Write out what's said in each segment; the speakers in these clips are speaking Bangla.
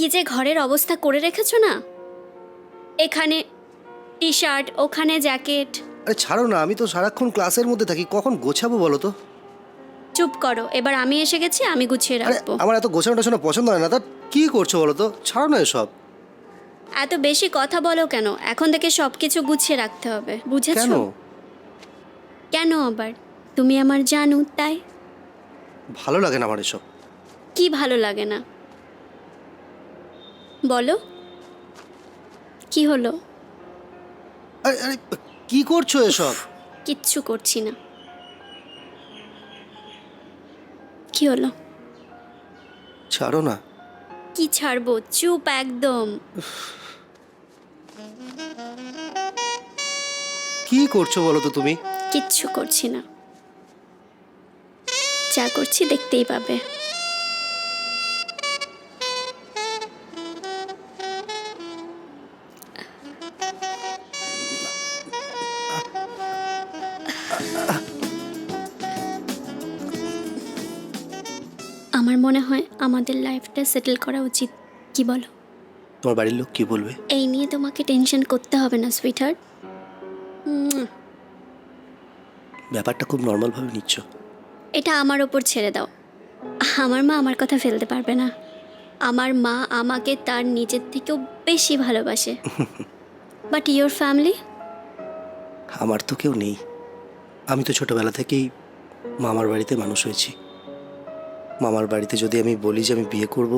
কি যে ঘরের অবস্থা করে রেখেছো না? এখানে টি শার্ট ওখানে জ্যাকেট। আরে ছাড়ো না আমি তো সারাক্ষণ ক্লাসের মধ্যে থাকি কখন গোছাবো বলো তো? চুপ করো এবার আমি এসে গেছি আমি গুছিয়ে আরে রাখব। আমার এত গোছানো টোছানো পছন্দ হয় না তা কি করছ বলো তো? ছাড়ো না এসব। এত বেশি কথা বলো কেন? এখন থেকে সব কিছু গুছিয়ে রাখতে হবে কেন? বুঝেছ কেন আবার? তুমি আমার জানু তাই? ভালো লাগে না আমার এসব। কি ভালো লাগে না? বলো। কি হলো? আরে আরে কি করছ এসব? কিচ্ছু করছি না। কি হলো? ছাড়ো না। কি ছাড়বো? চুপ একদম। কি করছ বলো তো তুমি? কিচ্ছু করছি না। যা করছি দেখতেই পাবে। মনে হয় আমাদের লাইফটা সেটেল করা উচিত। কি বলো? তোমার বাড়ির লোক কি বলবে? এই নিয়ে তোমাকে টেনশন করতে হবে না সুইটহার্ট ব্যাপারটা খুব নর্মালভাবে নিচ্ছ। এটা আমার ওপর ছেড়ে দাও। আমার মা আমার কথা ফেলতে পারবে না। আমার মা আমাকে তার নিজের থেকেও বেশি ভালোবাসে। বাট ইয়োর ফ্যামিলি আমার তো কেউ নেই। আমি তো ছোটবেলা থেকেই মামার বাড়িতে মানুষ হয়েছি। মামার বাড়িতে যদি আমি বলি যে আমি বিয়ে করব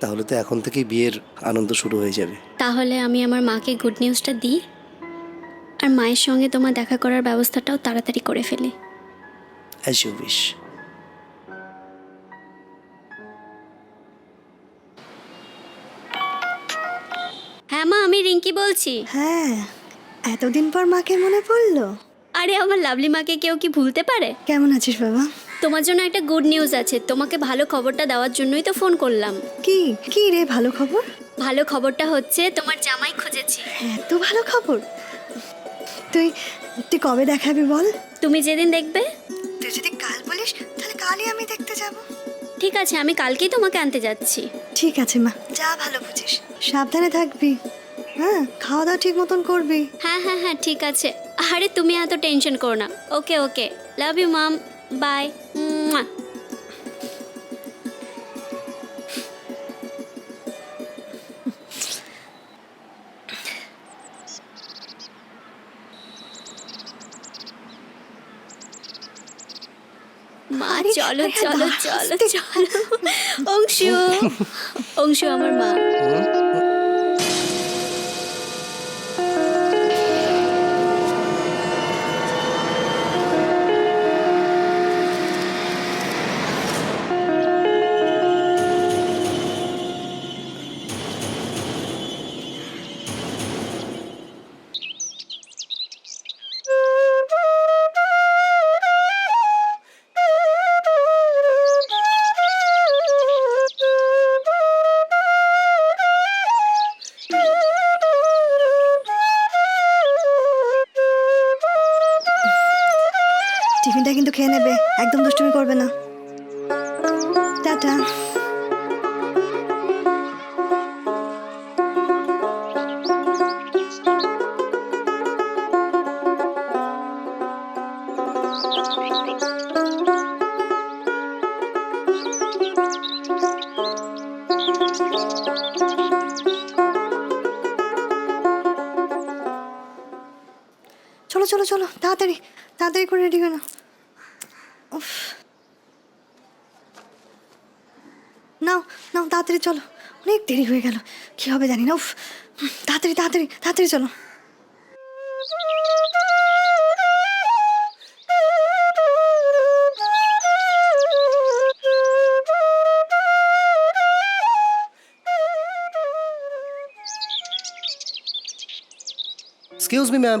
তাহলে তো এখন থেকেই বিয়ের আনন্দ শুরু হয়ে যাবে। তাহলে আমি আমার মাকে গুড নিউজটা দিই আর মায়ের সঙ্গে তোমার দেখা করার ব্যবস্থাটাও তাড়াতাড়ি করে ফেলি। অ্যাজ ইউ উইশ হ্যাঁ মা আমি রিঙ্কি বলছি। হ্যাঁ এতদিন পর মাকে মনে পড়ল। আরে আমার লাভলি মাকে কেউ কি ভুলতে পারে? কেমন আছিস বাবা? তোমার জন্য একটা গুড নিউজ আছে। তোমাকে ভালো খবরটা দেওয়ার জন্যই তো ফোন করলাম। কি? কি রে ভালো খবর? ভালো খবরটা হচ্ছে তোমার জামাই খুঁজেছি। এত ভালো খবর? তুই তুই কবে দেখাবি বল? তুমি যেদিন দেখবে। তুই যদি কাল বলিস তাহলে কালই আমি দেখতে যাব। ঠিক আছে আমি কালকেই তোমাকে আনতে যাচ্ছি। ঠিক আছে মা যা ভালো বুঝিস। সাবধানে থাকবি। হ্যাঁ খাওয়া দাওয়া ঠিক মতন করবি। হ্যাঁ হ্যাঁ হ্যাঁ ঠিক আছে। আরে তুমি এত টেনশন করো না। ওকে ওকে লাভ ইউ মাম বাই মা আরে, চলো আরে, চলো আস্তে। চলো চলো অংশু অংশু আমার মা খেয়ে নেবে। একদম দুষ্টুমি করবে না। টাটা। চলো চলো চলো, তাড়াতাড়ি তাড়াতাড়ি করে রেডি হয়ে নাও। উফ। নাও নাও, তাড়াতাড়ি চলো। অনেক দেরি হয়ে গেল। কি হবে জানি না, উফ। তাড়াতাড়ি তাড়াতাড়ি তাড়াতাড়ি চলো। এক্সকিউজ মি ম্যাম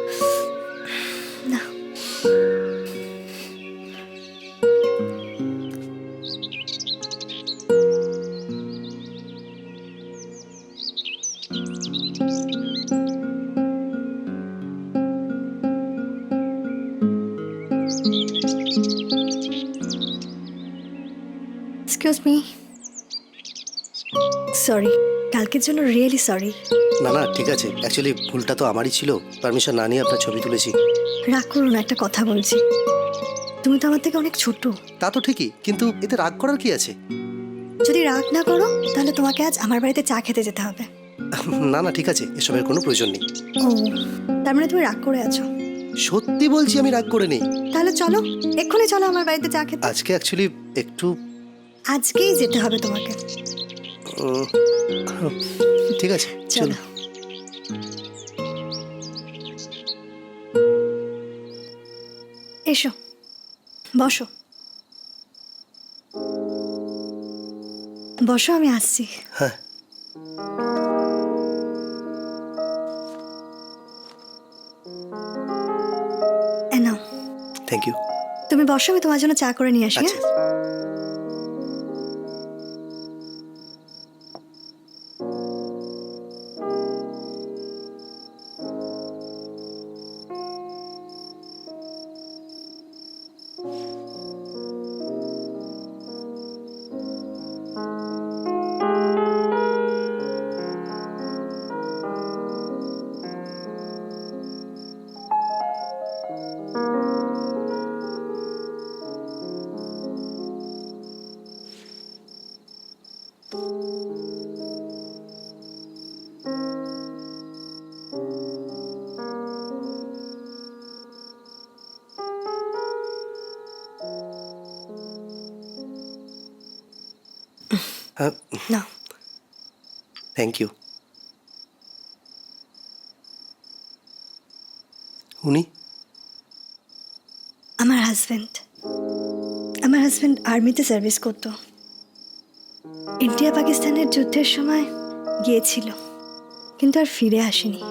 কালকের জন্য রিয়েলি সরি না না ঠিক আছে। অ্যাকচুয়ালি ভুলটা তো আমারই ছিল। পারমিশন না নিয়ে আপনার ছবি তুলেছি। রাগ করো না একটা কথা বলছি। তুমি তো আমার থেকে অনেক ছোট। তা তো ঠিকই কিন্তু এতে রাগ করার কি আছে? যদি রাগ না করো তাহলে তোমাকে আজ আমার বাড়িতে চা খেতে যেতে হবে। না না ঠিক আছে এসবের কোনো প্রয়োজন নেই। ও তার মানে তুমি রাগ করে আছো। সত্যি বলছি আমি রাগ করে নেই। তাহলে চলো এক্ষুনি চলো আমার বাড়িতে চা খেতে। আজকে অ্যাকচুয়ালি একটু আজকেই যেতে হবে তোমাকে। ঠিক আছে চলো। এসো বসো। বসো আমি আসছি। হ্যাঁ। থ্যাংক ইউ তুমি বসো আমি তোমার জন্য চা করে নিয়ে আসি আচ্ছা হ্যাঁ? নাও থ্যাংক ইউ উনি আমার হাজবেন্ড আমার হাজবেন্ড আর্মিতে সার্ভিস করতো। ইন্ডিয়া পাকিস্তানের যুদ্ধের সময় গিয়েছিল কিন্তু আর ফিরে আসেনি।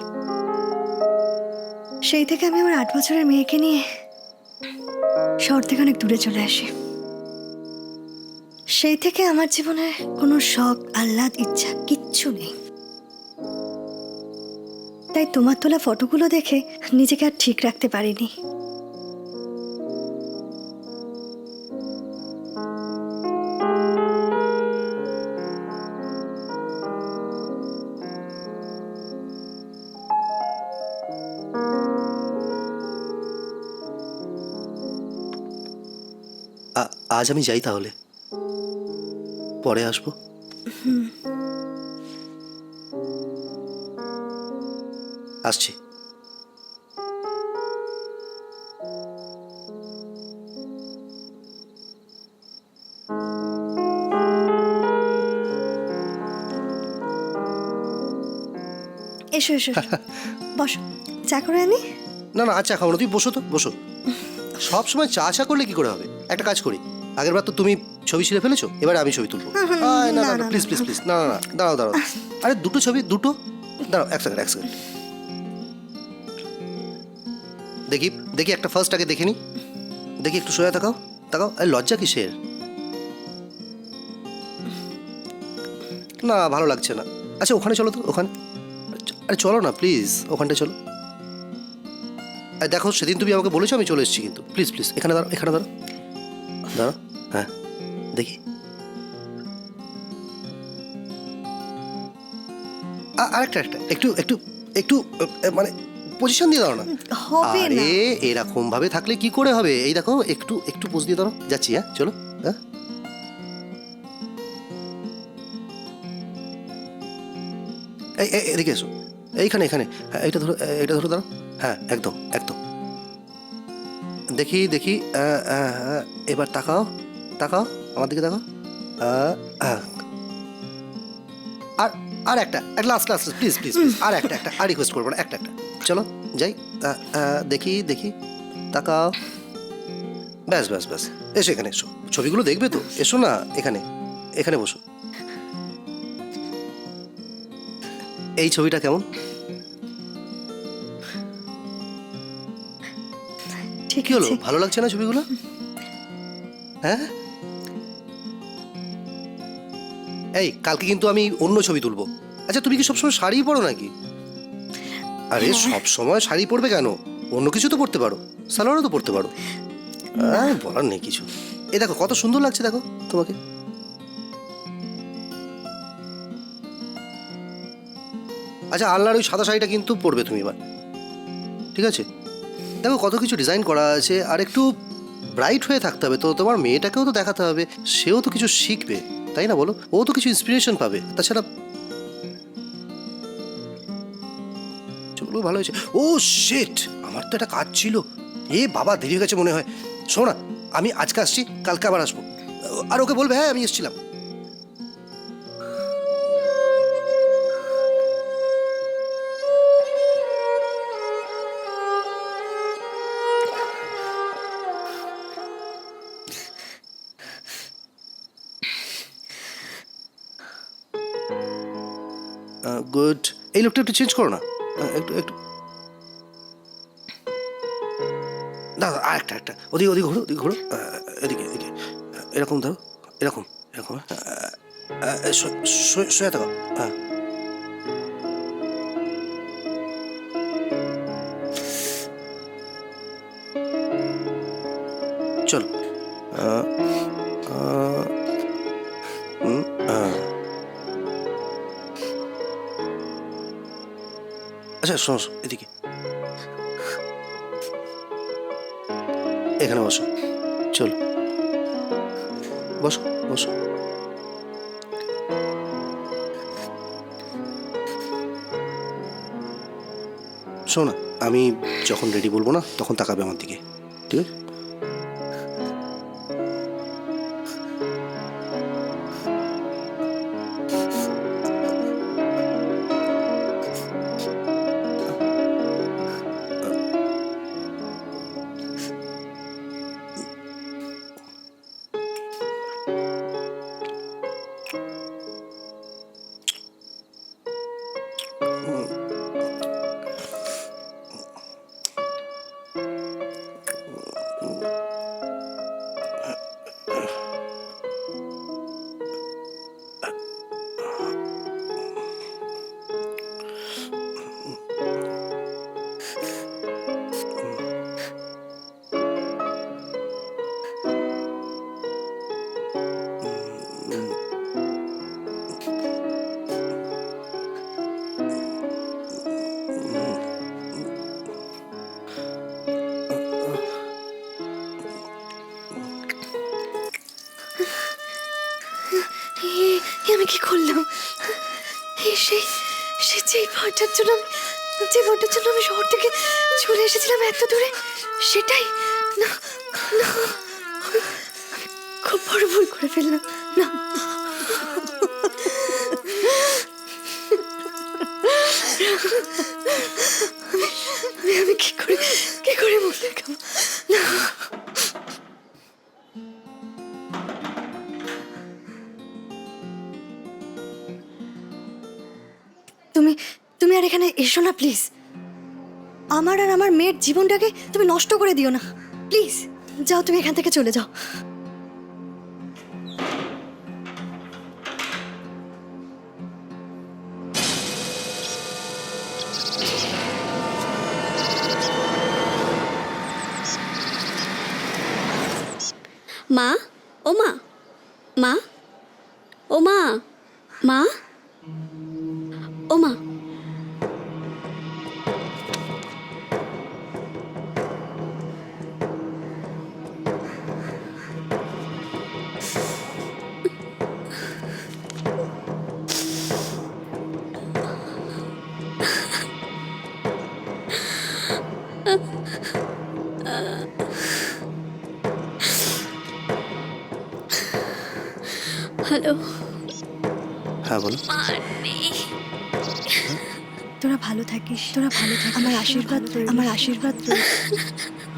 সেই থেকে আমি আমার আট বছরের মেয়েকে নিয়ে শহর থেকে অনেক দূরে চলে আসি। সেই থেকে আমার জীবনে কোনো শখ, আহ্লাদ, ইচ্ছা কিচ্ছু নেই। তাই তোমার তোলা ফটোগুলো দেখে নিজেকে আর ঠিক রাখতে পারিনি। আজ আমি যাই তাহলে। পরে আসব। আসছি। এসো এসো। বসো। চা করে আনি? না না আচ্ছা খাব না। তুমি বসো তো বসো। সব সময় চা চা করলে কি করে হবে? একটা কাজ করি। আগের বার তো তুমি ছবি ছিঁড়ে ফেলেছো? এবারে আমি ছবি তুলবো। আয়, না না, না না, প্লিজ প্লিজ প্লিজ না। না না দাঁড়াও দাঁড়াও। আরে দুটো ছবি দুটো? দাঁড়াও এক সেকেন্ড এক সেকেন্ড দেখি দেখি একটা ফার্স্ট আগে দেখে নি। দেখি একটু সোয়া তাকাও তাকাও। আরে লজ্জা কিসের? না ভালো লাগছে না। আচ্ছা ওখানে চলো তো ওখানে। আরে চলো না প্লিজ ওখানটায় চলো। আর দেখো সেদিন তুমি আমাকে বলেছ আমি চলে এসেছি কিন্তু। প্লিজ প্লিজ এখানে দাঁড়াও এখানে দাঁড়াও। দাঁড়াও হ্যাঁ। দেখি। আরেকটা একটা একটু একটু একটু মানে পজিশন দিয়ে দাও না। হবে না। আরে এরকম ভাবে থাকলে কি করে হবে? এই দেখো একটু একটু পোজ দিয়ে দাও যাচ্ছি হ্যাঁ চলো হ্যাঁ। এদিকে এসো। এইখানে এখানে। হ্যাঁ, এইটা ধরো এ- এইটা ধরো দাঁড়াও। হ্যাঁ একদম একদম। দেখি দেখি এবার তাকাও তাকাও। আমার দিকে আহ। আর আর একটা লাস্ট লাস্ট প্লিজ প্লিজ আর একটা একটা আর রিকোয়েস্ট করব না একটা একটা। চলো যাই। দেখি দেখি। তাকাও। ব্যাস ব্যাস ব্যাস। এসো এখানে এসো। ছবিগুলো দেখবে তো? এসো না এখানে। এখানে বসো। এই ছবিটা কেমন? ঠিক কি হলো? ভালো লাগছে না ছবিগুলো? হ্যাঁ? এই কালকে কিন্তু আমি অন্য ছবি তুলবো। আচ্ছা তুমি কি সবসময় শাড়ি পরো নাকি? আরে সব সময় শাড়ি পরবে কেন? অন্য কিছু তো পরতে পারো সালোয়ারও তো পরতে পারো। বলার নেই কিছু। এই দেখো কত সুন্দর লাগছে দেখো তোমাকে। আচ্ছা আল্লাহর ওই সাদা শাড়িটা কিন্তু পরবে তুমি এবার। ঠিক আছে? দেখো কত কিছু ডিজাইন করা আছে আর একটু ব্রাইট হয়ে থাকতে হবে তো তোমার মেয়েটাকেও তো দেখাতে হবে সেও তো কিছু শিখবে। তাই না বলো? ও তো কিছু ইন্সপিরেশন পাবে। তাছাড়া চলো, ভালো হয়েছে। ও শেট আমার তো একটা কাজ ছিল। এ, বাবা, দেরি হয়ে গেছে মনে হয়। শোনা আমি আজকে আসছি, কালকে আবার আসব। আর ওকে বলবে হ্যাঁ আমি এসেছিলাম। গুড এই লোকটা একটু চেঞ্জ করো না একটু একটু না, আর একটা একটা ওদিকে ওদিকে ঘোরো ওদিকে ঘোরো এদিকে এদিকে এরকম ধরো এরকম এরকম হ্যাঁ? আহ, আহ, শো- শো- শুয়ে থাকো হ্যাঁ আচ্ছা শোনো এদিকে এখানে বসো চল বসো বসো শোনো আমি যখন রেডি বলব না, তখন তাকাবে আমার দিকে। ঠিক আছে? আমি কি করলাম? সেই সে যেই ভয়টার জন্য আমি যে ভয়টার জন্য আমি শহর থেকে চলে এসেছিলাম এত দূরে, সেটাই? না না খুব বড় ভুল করে ফেললাম, না। আমি কি করে কি করে মুখ দেখাবো না। তুমি তুমি আর এখানে এসো না প্লিজ আমার আর আমার মেয়ের জীবনটাকে তুমি নষ্ট করে দিও না। প্লিজ যাও তুমি এখান থেকে চলে যাও। মা, ও মা মা, ও মা মা। ওমা। হ্যালো। হ্যাঁ বলো তোরা ভালো থাকিস তোরা ভালো থাকিস আমার আশীর্বাদ আমার আশীর্বাদ রয়েছে